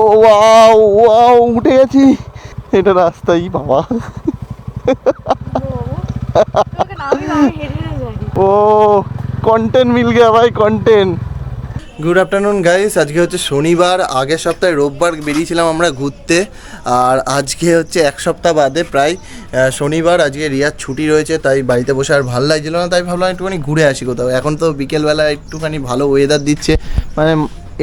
ও wow wow উঠে গেছি। এটা রাস্তাই বাবা। ও কন্টেন্ট মিল গেয়া ভাই কন্টেন্ট গুড আফটারনুন গাইস আজকে হচ্ছে শনিবার আগের সপ্তাহে রোববার বেরিয়েছিলাম আমরা ঘুরতে। আর আজকে হচ্ছে এক সপ্তাহ বাদে প্রায় শনিবার আজকে রিয়ার ছুটি রয়েছে তাই বাড়িতে বসে আর ভালো লাগছিল না তাই ভাবলাম একটুখানি ঘুরে আসি কোথাও। এখন তো বিকেলবেলা একটুখানি ভালো ওয়েদার দিচ্ছে। মানে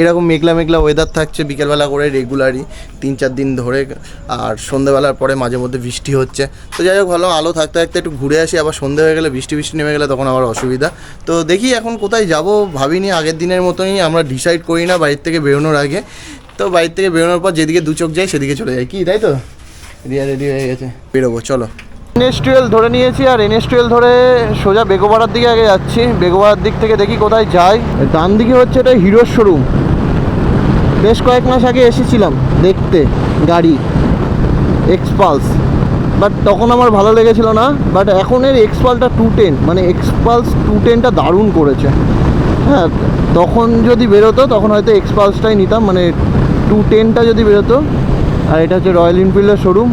এরকম মেঘলা মেঘলা ওয়েদার থাকছে, বিকেলবেলা করে রেগুলারই তিন চার দিন ধরে, আর সন্ধ্যেবেলার পরে মাঝে মধ্যে বৃষ্টি হচ্ছে। তো যাই হোক, ভালো, আলো থাকতে থাকতে একটু ঘুরে আসি, আবার সন্ধে হয়ে গেলে বৃষ্টি বৃষ্টি নেমে গেলে তখন আবার অসুবিধা। তো দেখি এখন কোথায় যাব, ভাবিনি, আগের দিনের মতনই আমরা ডিসাইড করি না, বাড়ির থেকে বেরোনোর আগে। তো বাড়ির থেকে বেরোনোর পর যেদিকে দু চোখ যাই সেদিকে চলে যাই। কি, তাই তো? রিয়া রেডি হয়ে গেছে। বেরোবো, চলো। এনএস টুয়েলভ ধরে নিয়েছি, আর এনএস টুয়েলভ ধরে সোজা বেগোপাড়ার দিকে আগে যাচ্ছি। বেগোপাড়ার দিক থেকে দেখি কোথায় যাই। ডান দিকে হচ্ছে এটা হিরোর শোরুম বেশ কয়েক মাস আগে এসেছিলাম দেখতে, গাড়ি এক্সপালস বাট তখন আমার ভালো লেগেছিল না বাট এখন এর এক্সপালটা টু টেন মানে এক্সপালস টু টেনটা দারুণ করেছে। হ্যাঁ তখন যদি বেরোতো, তখন হয়তো এক্সপালসটাই নিতাম মানে টু টেনটা যদি বেরোতো। আর এটা হচ্ছে রয়্যাল এনফিল্ডের শোরুম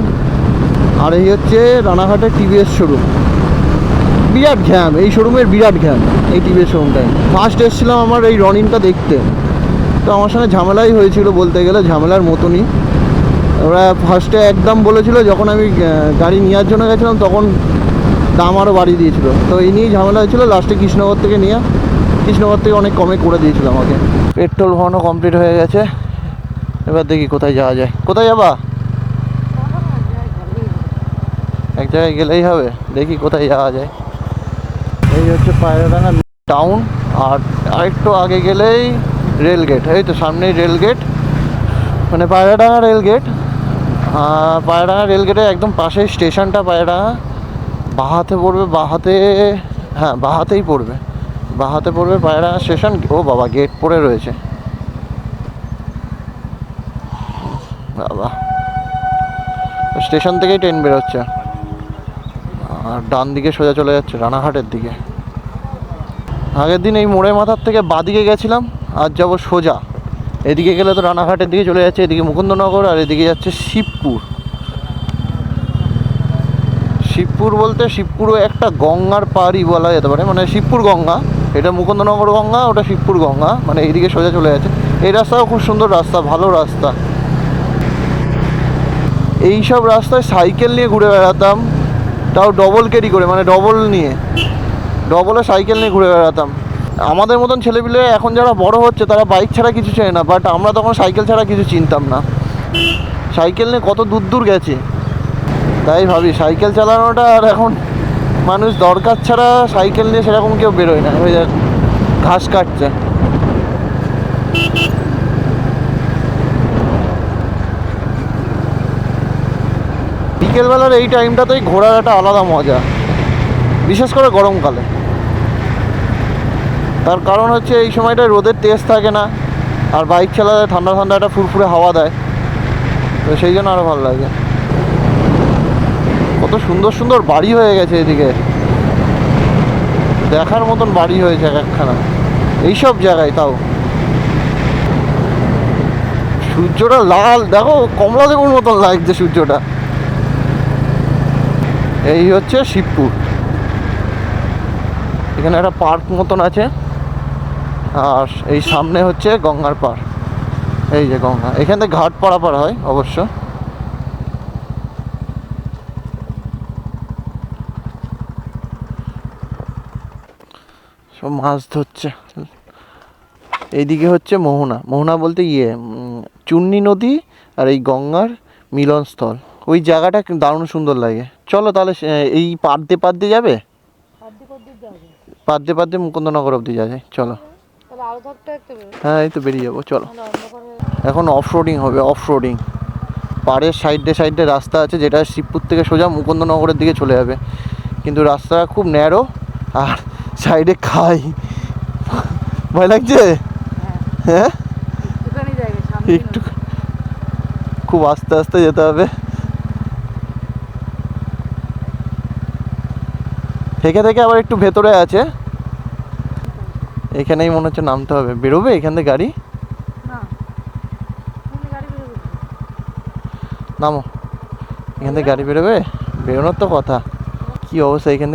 আর এই হচ্ছে রানাঘাটের টিভিএস শোরুম বিরাট ঘ্যাম, এই শোরুমের বিরাট ঘ্যাম, এই টিভিএস শোরুমটায় ফার্স্ট এসেছিলাম আমার এই রনিনটা দেখতে। তো আমার সঙ্গে ঝামেলাই হয়েছিল বলতে গেলে, ঝামেলার মতনই। ওরা ফার্স্টে একদম বলেছিল, যখন আমি গাড়ি নেওয়ার জন্য গেছিলাম, তখন দাম আরও বাড়িয়ে দিয়েছিল। তো এই নিয়েই ঝামেলা হয়েছিল লাস্টে কৃষ্ণনগর থেকে নিয়ে, কৃষ্ণনগর থেকে অনেক কমে করে দিয়েছিল আমাকে। পেট্রোল ভরানো কমপ্লিট হয়ে গেছে। এবার দেখি কোথায় যাওয়া যায়। কোথায় যাবা? এক জায়গায় গেলেই হবে। দেখি কোথায় যাওয়া যায়। এই হচ্ছে পায়রাডাঙ্গা টাউন আর আরেকটু আগে গেলেই রেল গেট এই তো সামনেই রেল গেট মানে Payradanga rail gate Payradanga rail একদম পাশেই স্টেশনটা পায়রাডাঙ্গা, বাহাতে পড়বে, বাহাতে হ্যাঁ বাহাতেই পড়বে, বাহাতে পড়বে পায়রাডাঙ্গা স্টেশন, ও বাবা গেট পড়ে রয়েছে। বাবা, স্টেশন থেকেই ট্রেন বেরোচ্ছে। আর ডান দিকে সোজা চলে যাচ্ছে, রানাঘাটের দিকে। আগের দিন এই মোড়ের মাথার থেকে বাদিকে গেছিলাম আজ যাব সোজা। এদিকে গেলে তো রানাঘাটের দিকে চলে যাচ্ছে, এদিকে মুকুন্দনগর আর এদিকে যাচ্ছে শিবপুর। শিবপুর বলতে শিবপুরও একটা গঙ্গার পাড়ই বলা যেতে পারে মানে শিবপুর গঙ্গা, এটা মুকুন্দনগর গঙ্গা, ওটা শিবপুর গঙ্গা মানে এইদিকে সোজা চলে যাচ্ছে। এই রাস্তাও খুব সুন্দর রাস্তা, ভালো রাস্তা। এই সব রাস্তায় সাইকেল নিয়ে ঘুরে বেড়াতাম, তাও ডবল ক্যারি করে মানে ডবল নিয়ে। ডবলে সাইকেল নিয়ে ঘুরে বেড়াতাম। আমাদের মতন ছেলেপিলে এখন যারা বড় হচ্ছে, তারা বাইক ছাড়া কিছু চেনে না বাট আমরা তখন সাইকেল ছাড়া কিছু চিনতাম না। সাইকেল নিয়ে কত দূর দূর গেছে। তাই ভাবি সাইকেল চালানোটা আর এখন মানুষ দরকার ছাড়া সাইকেল নিয়ে সেরকম কেউ বেরোয় না, ওই ঘাস কাটছে। বিকেলবেলার এই টাইমটাতেই ঘোরার একটা আলাদা মজা, বিশেষ করে গরমকালে। তার কারণ হচ্ছে এই সময়টায় রোদের তেজ থাকে না, আর বাইক চালালে ঠান্ডা ঠান্ডা একটা ফুরফুরে হাওয়া দেয়। তো সেই জন্য আরও ভালো লাগে। কত সুন্দর সুন্দর বাড়ি হয়ে গেছে এদিকে। দেখার মতন বাড়ি হয়েছে এক একখানা। এইসব জায়গায় তাও। সূর্যটা লাল, দেখো, কমলা লেবুর মতন লাগছে সূর্যটা। এই হচ্ছে শিবপুর। এখানে একটা পার্ক মতন আছে। আর এই সামনে হচ্ছে গঙ্গার পাড় এই যে গঙ্গা। এখান থেকে ঘাট পারাপার হয় অবশ্য। সব মাছ ধরছে। এইদিকে হচ্ছে মোহনা। মোহনা বলতে ইয়ে চুন্নি নদী আর এই গঙ্গার মিলনস্থল। ওই জায়গাটা দারুণ সুন্দর লাগে। চলো তাহলে এই পাদ্দে পাদ্দে যাবে। পাদ্দে পাদ্দে মুকুন্দনগর অবধি যাবে। চলো। হ্যাঁ এই তো বেরিয়ে যাব চলো। হয়ে এখন অফ রোডিং হবে অফ রোডিং পাড়ের সাইডে সাইডে রাস্তা আছে যেটা শিবপুর থেকে সোজা মুকুন্দনগরের দিকে চলে যাবে। কিন্তু রাস্তাটা খুব ন্যারো আর সাইডে খাই। ভয় লাগছে? হ্যাঁ। একটুখানি একটু খুব আস্তে আস্তে যেতে হবে। থেকে থেকে আবার একটু ভেতরে আছে। এখানেই মনে হচ্ছে নামতে হবে। বেরোবে এখান থেকে গাড়ি? নামো। এখান থেকে গাড়ি বেরোবে? বেরোনোর তো কথা। কি অবস্থা এখান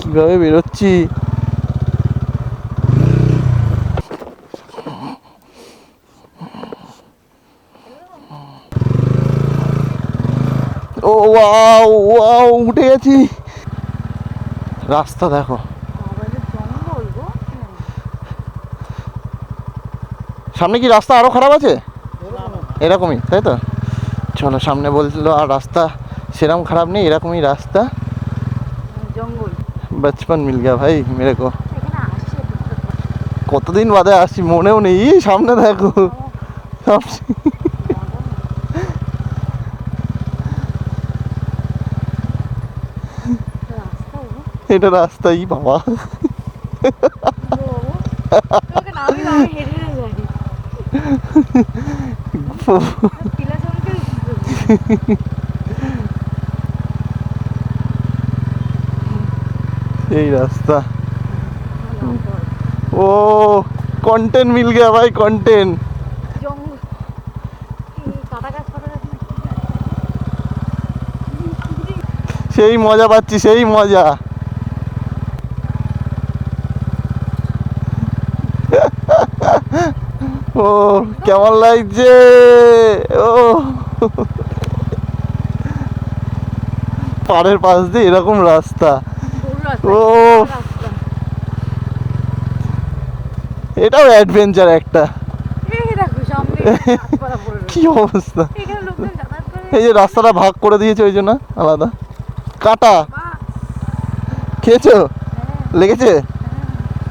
কীভাবে বেরোচ্ছি? ও ওয়াও ওয়াও উঠে গেছি। রাস্তা দেখো। গো সামনে কি রাস্তা আরও খারাপ আছে? এরকমই তাই তো? চলো সামনে বলছিল আর রাস্তা সেরকম খারাপ নেই এরকমই রাস্তা। জঙ্গল। বচপন মিল গয়া ভাই মেরে কো কতদিন বাদে আসছি মনেও নেই সামনে দেখো সব রাস্তা গো এটা রাস্তাই বাবা। এই রাস্তা। ও কন্টেন্ট মিল গয়া ভাই কন্টেন্ট সেই মজা পাচ্ছি সেই মজা। ও কেমন লাগছে? ও। পাড়ের পাশ দিয়ে এরকম রাস্তা। ও। এটাও অ্যাডভেঞ্চার একটা। কি অবস্থা? এই যে রাস্তাটা ভাগ করে দিয়েছে ওই জন্য আলাদা। কাটা। খেয়েছো? হ্যাঁ, লেগেছে।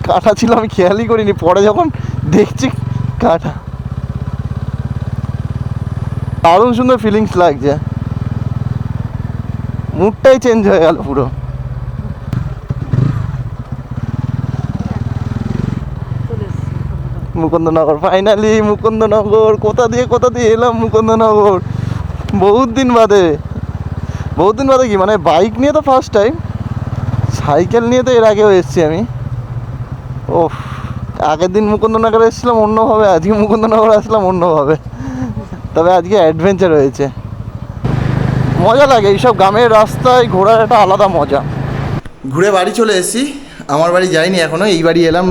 কাটা ছিল আমি খেয়ালই করিনি। পরে যখন দেখছি কাটা দারুণ সুন্দর ফিলিংস লাগছে। মুডটাই চেঞ্জ হয়ে গেল পুরো। মুকুন্দনগর ফাইনালি মুকুন্দনগর, কোথা দিয়ে কোথা দিয়ে এলাম মুকুন্দনগর? বহুত দিন বাদে। বহুত দিন বাদে কি মানে বাইক নিয়ে তো ফার্স্ট টাইম সাইকেল নিয়ে তো এর আগেও এসেছি আমি। ও আগের দিন মুকুন্দনগর এসেছিলাম, অন্যভাবে, আজকে মুকুন্দনগর আসলাম, অন্যভাবে। তবে আজকে অ্যাডভেঞ্চার হয়েছে। মজা লাগে, এইসব গ্রামের রাস্তায় ঘোরার একটা আলাদা মজা। ঘুরে বাড়ি চলে এসেছি, আমার বাড়ি যাইনি এখনও, এই বাড়ি এলাম,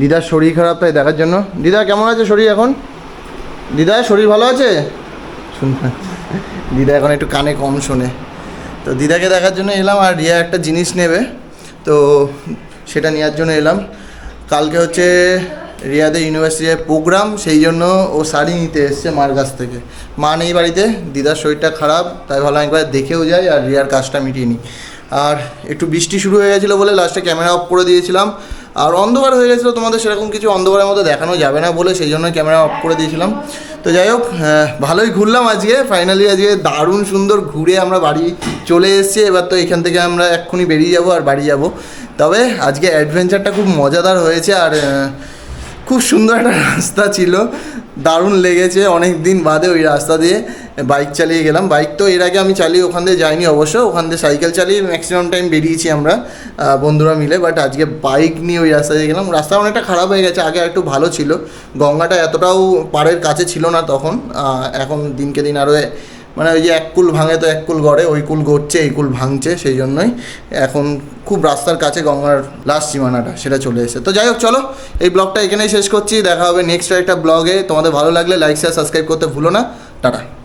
দিদার শরীর খারাপ তাই দেখার জন্য। দিদা, কেমন আছে শরীর এখন? দিদা, শরীর ভালো আছে? শুন দিদা এখন একটু কানে কম শোনে। তো দিদাকে দেখার জন্য এলাম, আর রিয়া একটা জিনিস নেবে, তো সেটা নেওয়ার জন্য এলাম। কালকে হচ্ছে রিয়াদের ইউনিভার্সিটির প্রোগ্রাম সেই জন্য ও শাড়ি নিতে এসছে মার কাছ থেকে। মা নেই বাড়িতে, দিদার শরীরটা খারাপ, তাই ভালো একবার দেখেও যাই আর রিয়ার কাজটা মিটিয়ে নিই। আর একটু বৃষ্টি শুরু হয়ে গেছিল বলে লাস্টে ক্যামেরা অফ করে দিয়েছিলাম। আর অন্ধকার হয়ে গেছিল, তোমাদের সেরকম কিছু অন্ধকারের মতো দেখানো যাবে না বলে সেই জন্য ক্যামেরা অফ করে দিয়েছিলাম। তো যাই হোক ভালোই ঘুরলাম আজকে ফাইনালি আজকে দারুণ সুন্দর ঘুরে আমরা বাড়ি চলে এসেছি। এবার তো এখান থেকে আমরা এক্ষুনি বেরিয়ে যাব আর বাড়ি যাব। তবে আজকে অ্যাডভেঞ্চারটা খুব মজাদার হয়েছে আর খুব সুন্দর একটা রাস্তা ছিল। দারুণ লেগেছে। অনেক দিন বাদে ওই রাস্তা দিয়ে বাইক চালিয়ে গেলাম। বাইক তো এর আগে আমি চালিয়ে ওখান দিয়ে যাইনি অবশ্য। ওখান দিয়ে সাইকেল চালিয়ে ম্যাক্সিমাম টাইম বেরিয়েছি আমরা বন্ধুরা মিলে। বাট আজকে বাইক নিয়ে ওই রাস্তা দিয়ে গেলাম। রাস্তা অনেকটা খারাপ হয়ে গেছে। আগে একটু ভালো ছিল। গঙ্গাটা এতটাও পাড়ের কাছে ছিল না তখন। এখন দিনকে দিন আরও মানে ওই যে এক কুল ভাঙে তো এক কুল গড়ে, ওই কুল গড়ছে, এই কুল ভাঙছে, সেই জন্যই এখন খুব রাস্তার কাছে গঙ্গার লাস্ট সীমানাটা, সেটা চলে এসেছে। তো যাই হোক, চলো, এই ব্লগটা এখানেই শেষ করছি, দেখা হবে নেক্সট একটা ব্লগে। তোমাদের ভালো লাগলে লাইক শেয়ার সাবস্ক্রাইব করতে ভুলো না। টাটা।